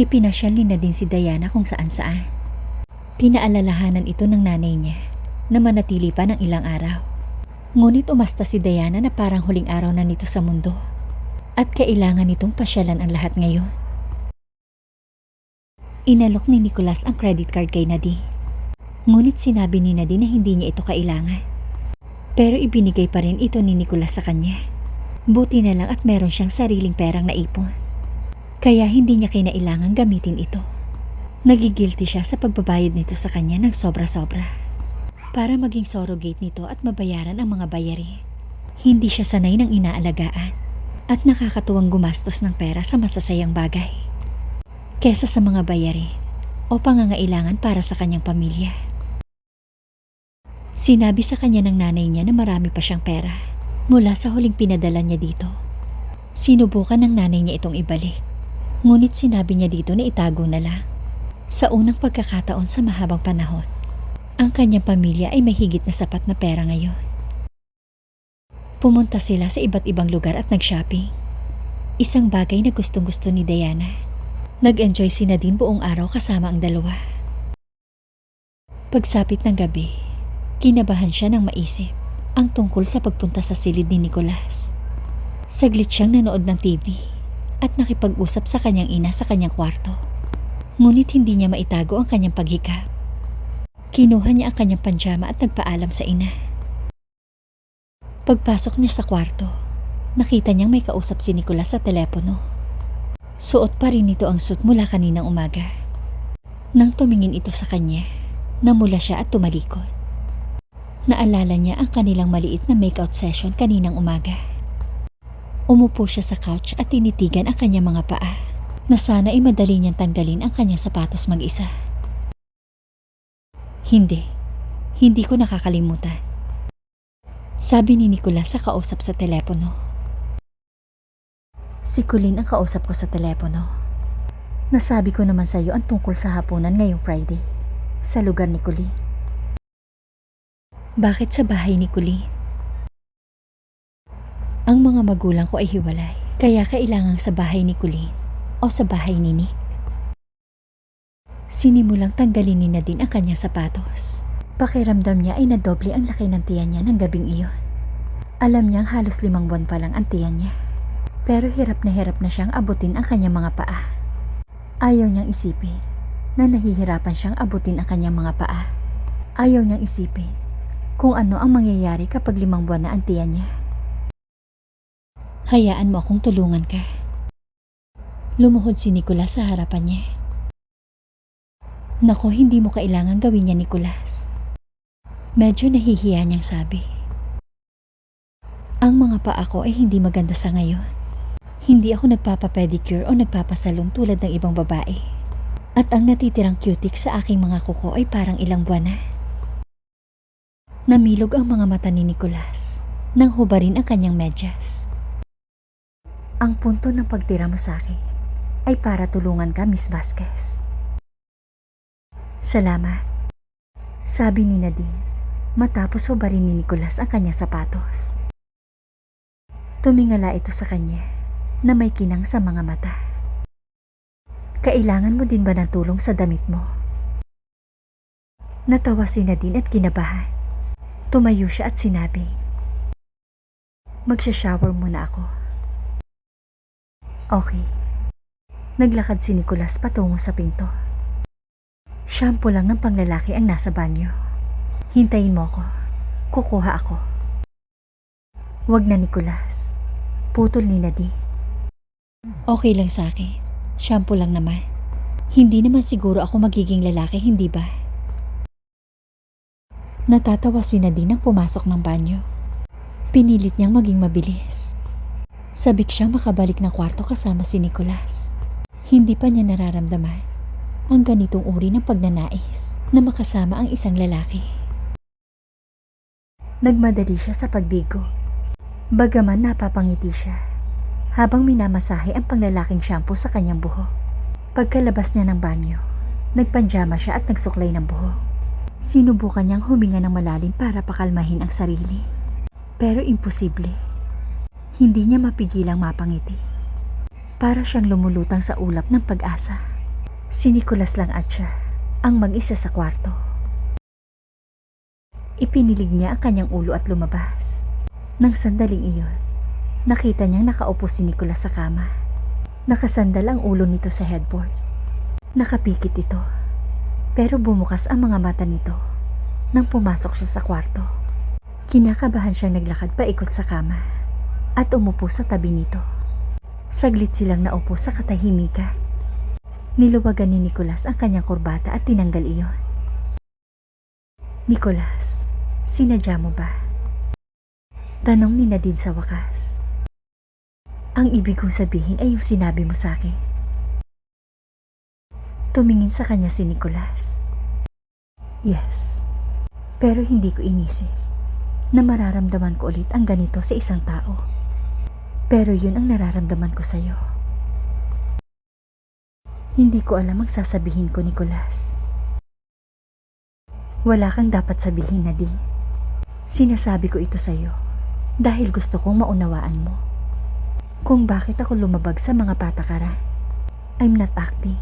Ipinasyal ni na din si Diana kung saan saan. Pinaalalahanan ito ng nanay niya na manatili pa ng ilang araw. Ngunit umasta si Diana na parang huling araw na nito sa mundo at kailangan nitong pasyalan ang lahat ngayon. Inalok ni Nicholas ang credit card kay Nadine. Ngunit sinabi ni Nadine na hindi niya ito kailangan. Pero ibinigay pa rin ito ni Nicholas sa kanya. Buti na lang at meron siyang sariling perang naipon. Kaya hindi niya kinailangan gamitin ito. Nagigilty siya sa pagbabayad nito sa kanya ng sobra-sobra. Para maging surrogate nito at mabayaran ang mga bayari. Hindi siya sanay ng inaalagaan at nakakatuwang gumastos ng pera sa masasayang bagay. Kesa sa mga bayari o pangangailangan para sa kanyang pamilya. Sinabi sa kanya ng nanay niya na marami pa siyang pera mula sa huling pinadala niya dito. Sinubukan ng nanay niya itong ibalik. Ngunit sinabi niya dito na itago na lang. Sa unang pagkakataon sa mahabang panahon, ang kanyang pamilya ay may higit na sapat na pera ngayon. Pumunta sila sa iba't ibang lugar at nag-shopping. Isang bagay na gustong gusto ni Diana. Nag-enjoy si Nadine buong araw kasama ang dalawa. Pagsapit ng gabi, kinabahan siya ng maisip ang tungkol sa pagpunta sa silid ni Nicolas. Saglit siyang nanood ng TV at nakipag-usap sa kanyang ina sa kanyang kwarto. Ngunit hindi niya maitago ang kanyang paghikap. Kinuha niya ang kanyang panjama at nagpaalam sa ina. Pagpasok niya sa kwarto, nakita niyang may kausap si Nicolas sa telepono. Suot pa rin ito ang suit mula kaninang umaga. Nang tumingin ito sa kanya, namula siya at tumalikod. Naalala niya ang kanilang maliit na makeout session kaninang umaga. Umupo siya sa couch at tinitigan ang kanyang mga paa na sana ay madali niyang tanggalin ang kanyang sapatos mag-isa. Hindi. Hindi ko nakakalimutan. Sabi ni Nicolas sa kausap sa telepono. Si Colleen ang kausap ko sa telepono. Nasabi ko naman sa iyo ang tungkol sa hapunan ngayong Friday sa lugar ni Colleen. Bakit sa bahay ni Colleen? Ang mga magulang ko ay hiwalay, kaya kailangang sa bahay ni Colleen o sa bahay ni Nick. Sinimulang tanggalin ni Nadine ang kanyang sapatos. Pakiramdam niya ay nadoble ang laki ng tiyan niya ng gabing iyon. Alam niyang halos limang buwan pa lang ang tiyan niya. Pero hirap na hirap na siyang abutin ang kanyang mga paa. Ayaw niyang isipin na nahihirapan siyang abutin ang kanyang mga paa. Ayaw niyang isipin kung ano ang mangyayari kapag limang buwan na ang tiyan niya. Hayaan mo akong tulungan ka. Lumuhod si Nicolas sa harapan niya. Nako, hindi mo kailangan gawin niya, Nicolas. Medyo nahihiya niyang sabi. Ang mga paa ko ay hindi maganda sa ngayon. Hindi ako nagpapapedicure o nagpapasalon tulad ng ibang babae. At ang natitirang cutic sa aking mga kuko ay parang ilang buwan na. Namilog ang mga mata ni Nicolas nang hubarin ang kanyang medyas. Ang punto ng pagtira mo sa akin ay para tulungan ka, Miss Vasquez. Salamat. Sabi ni Nadine matapos hubarin ni Nicolas ang kanyang sapatos. Tumingala ito sa kanya na may kinang sa mga mata. Kailangan mo din ba ng tulong sa damit mo? Natawa si Nadine at kinabahan. Tumayo siya at sinabi, Magsha-shower muna ako. Okay. Naglakad si Nicolas patungo sa pinto. Shampoo lang ng panglalaki ang nasa banyo. Hintayin mo ako. Kukuha ako. Wag na Nicolas. Putol ni Nadine. Okay lang sa akin. Shampoo lang naman. Hindi naman siguro ako magiging lalaki, hindi ba? Natatawa si Nadine nang pumasok ng banyo. Pinilit niyang maging mabilis. Sabik siyang makabalik ng kwarto kasama si Nicolas. Hindi pa niya nararamdaman ang ganitong uri ng pagnanais na makasama ang isang lalaki. Nagmadali siya sa pagdigo. Bagaman napapangiti siya habang minamasahe ang panglalaking shampoo sa kanyang buhok. Pagkalabas niya ng banyo, nagpanjama siya at nagsuklay ng buhok. Sinubukan niyang huminga ng malalim para pakalmahin ang sarili. Pero imposible. Hindi niya mapigilang mapangiti. Para siyang lumulutang sa ulap ng pag-asa. Si Nicolas lang at siya ang mag-isa sa kwarto. Ipinilig niya ang kanyang ulo at lumabas. Nang sandaling iyon, nakita niyang nakaupo si Nicolas sa kama. Nakasandal ang ulo nito sa headboard. Nakapikit ito. Pero bumukas ang mga mata nito nang pumasok siya sa kwarto. Kinakabahan siyang naglakad paikot sa kama at umupo sa tabi nito. Saglit silang naupo sa katahimikan. Niluwagan ni Nicolas ang kanyang kurbata at tinanggal iyon. Nicolas, sinadya mo ba? Tanong ni Nadine sa wakas. Ang ibig kong sabihin ay yung sinabi mo sa akin. Tumingin sa kanya si Nicolas. Yes, pero hindi ko inisip na mararamdaman ko ulit ang ganito sa isang tao. Pero yun ang nararamdaman ko sa'yo. Hindi ko alam ang sasabihin ko, Nicolas. Wala kang dapat sabihin, Nadine. Sinasabi ko ito sa'yo dahil gusto kong maunawaan mo. Kung bakit ako lumabag sa mga patakaran. I'm not acting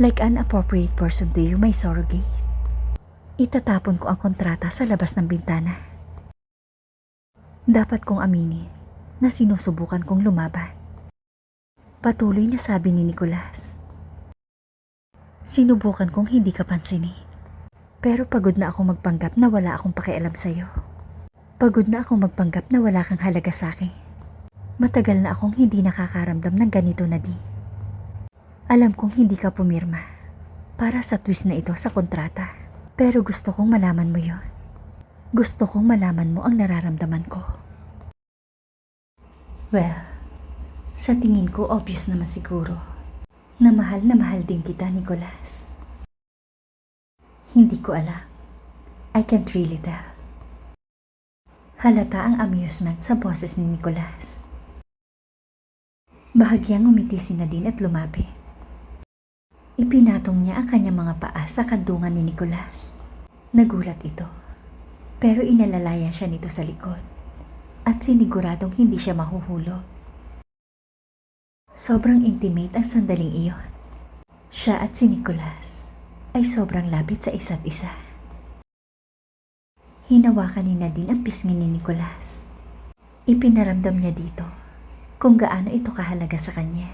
like an appropriate person to you, my surrogate. Itatapon ko ang kontrata sa labas ng bintana. Dapat kong aminin na sinusubukan kong lumaban. Patuloy na sabi ni Nicolas. Sinubukan kong hindi ka pansinin. Pero pagod na akong magpanggap na wala akong pakialam sa'yo. Pagod na akong magpanggap na wala kang halaga sa akin. Matagal na akong hindi nakakaramdam ng ganito na di. Alam kong hindi ka pumirma para sa twist na ito sa kontrata. Pero gusto kong malaman mo yon. Gusto kong malaman mo ang nararamdaman ko. Well, sa tingin ko obvious naman siguro na mahal na mahal din kita, Nicolas. Hindi ko alam. I can't really tell. Halata ang amusement sa boses ni Nicolas. Bahagyang umiti si Nadine at lumabi. Ipinatong niya ang kanyang mga paa sa kandungan ni Nicolas. Nagulat ito. Pero inalalayan siya nito sa likod. At siniguradong hindi siya mahuhulog. Sobrang intimate ang sandaling iyon. Siya at si Nicolas ay sobrang lapit sa isa't isa. Hinawakan ni Nadine ang pisngi ni Nicolas. Ipinaramdam niya dito kung gaano ito kahalaga sa kanya.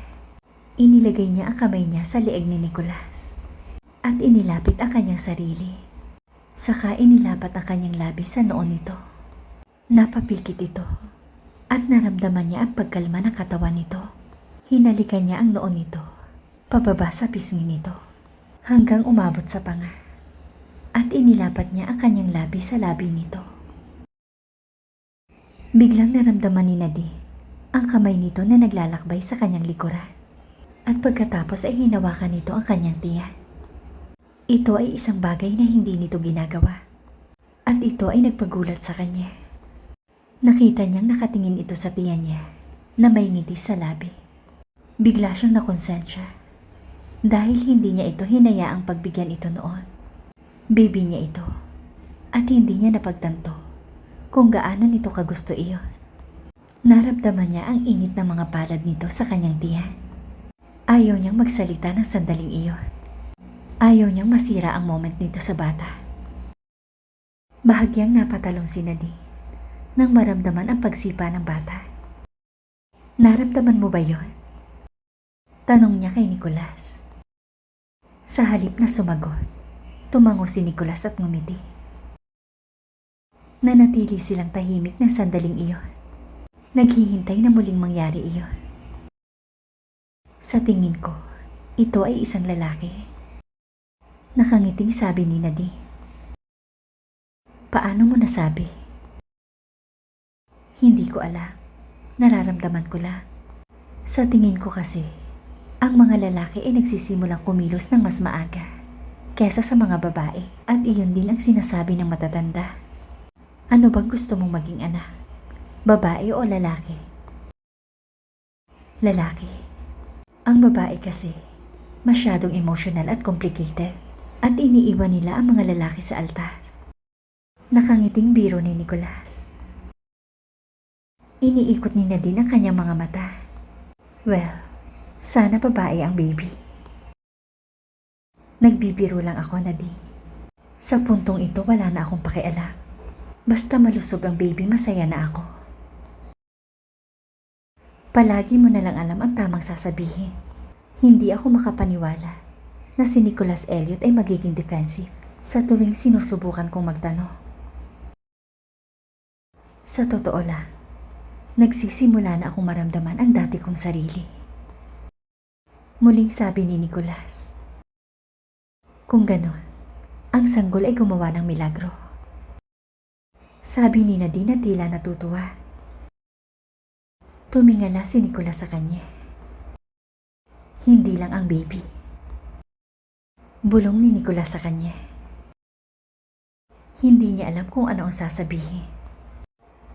Inilagay niya ang kamay niya sa leeg ni Nicolas at inilapit ang kanyang sarili. Saka inilapat ang kanyang labi sa noon nito. Napapikit ito at naramdaman niya ang pagkalma ng katawan nito. Hinalikan niya ang noon nito, pababa sa pisngi nito, hanggang umabot sa panga. At inilapat niya ang kanyang labi sa labi nito. Biglang naramdaman ni Nadine ang kamay nito na naglalakbay sa kanyang likuran. At pagkatapos ay hinawakan nito ang kanyang tiyan. Ito ay isang bagay na hindi nito ginagawa. At ito ay nagpagulat sa kanya. Nakita niyang nakatingin ito sa tiyan niya na may ngiti sa labi. Bigla siyang nakonsensya dahil hindi niya ito hinayaang pagbigyan ito noon. Baby niya ito at hindi niya napagtanto kung gaano nito kagusto iyon. Naramdaman niya ang init ng mga palad nito sa kanyang tiyan. Ayaw niyang magsalita ng sandaling iyon. Ayaw niyang masira ang moment nito sa bata. Bahagyang napatalong si Nadine nang maramdaman ang pagsipa ng bata. Naramdaman mo ba yon? Tanong niya kay Nicolas. Sa halip na sumagot, tumango si Nicolas at ngumiti. Nanatili silang tahimik ng sandaling iyon. Naghihintay na muling mangyari iyon. Sa tingin ko, ito ay isang lalaki. Nakangiting sabi ni Nadine. Paano mo nasabi? Hindi ko alam. Nararamdaman ko lang. Sa tingin ko kasi, ang mga lalaki ay nagsisimulang kumilos ng mas maaga kesa sa mga babae at iyon din ang sinasabi ng matatanda. Ano bang gusto mong maging anak? Babae o lalaki? Lalaki. Ang babae kasi, masyadong emotional at complicated at iniiwan nila ang mga lalaki sa altar. Nakangiting biro ni Nicolas. Iniikot ni Nadine ang kanyang mga mata. Well, sana babae ang baby. Nagbibiro lang ako, Nadine. Sa puntong ito, wala na akong pakialam. Basta malusog ang baby, masaya na ako. Palagi mo na lang alam ang tamang sasabihin. Hindi ako makapaniwala na si Nicholas Elliot ay magiging defensive sa tuwing sinusubukan kong magtanong. Sa totoo lang, nagsisimula na akong maramdaman ang dati kong sarili. Muling sabi ni Nicholas, Kung ganon, ang sanggol ay gumawa ng milagro. Sabi ni Nadine na tila natutuwa. Tumingala si Nicholas sa kanya. Hindi lang ang baby. Bulong ni Nicholas sa kanya. Hindi niya alam kung ano ang sasabihin.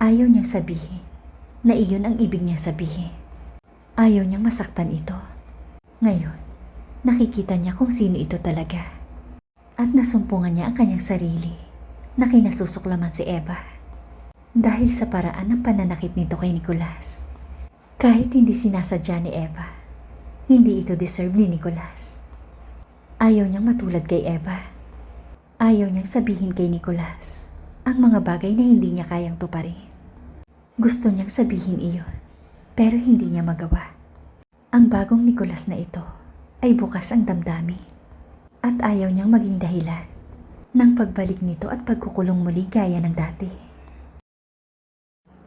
Ayaw niyang sabihin na iyon ang ibig niyang sabihin. Ayaw niyang masaktan ito. Ngayon, nakikita niya kung sino ito talaga. At nasumpungan niya ang kanyang sarili na kinasusuklaman si Eva. Dahil sa paraan ng pananakit nito kay Nicolas. Kahit hindi sinasadya ni Eva, hindi ito deserve ni Nicolas. Ayaw niyang matulad kay Eva. Ayaw niyang sabihin kay Nicolas ang mga bagay na hindi niya kayang tuparin. Gusto niyang sabihin iyon, pero hindi niya magawa. Ang bagong Nicolas na ito ay bukas ang damdamin at ayaw niyang maging dahilan ng pagbalik nito at pagkukulong muli gaya ng dati.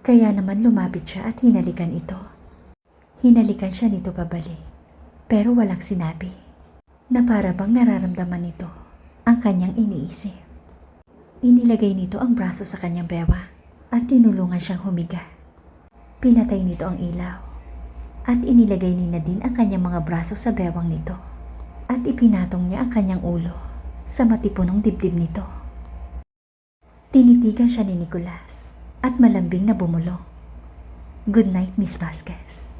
Kaya naman lumapit siya at hinalikan ito. Hinalikan siya nito pabalik, pero walang sinabi na para bang nararamdaman nito ang kanyang iniisip. Inilagay nito ang braso sa kanyang bewa at tinulungan siyang humiga. Pinatay nito ang ilaw at inilagay ni Nadine ang kanyang mga braso sa bewang nito at ipinatong niya ang kanyang ulo sa matipunong dibdib nito. Tinitigan siya ni Nicolas at malambing na bumulong. Good night, Miss Vasquez.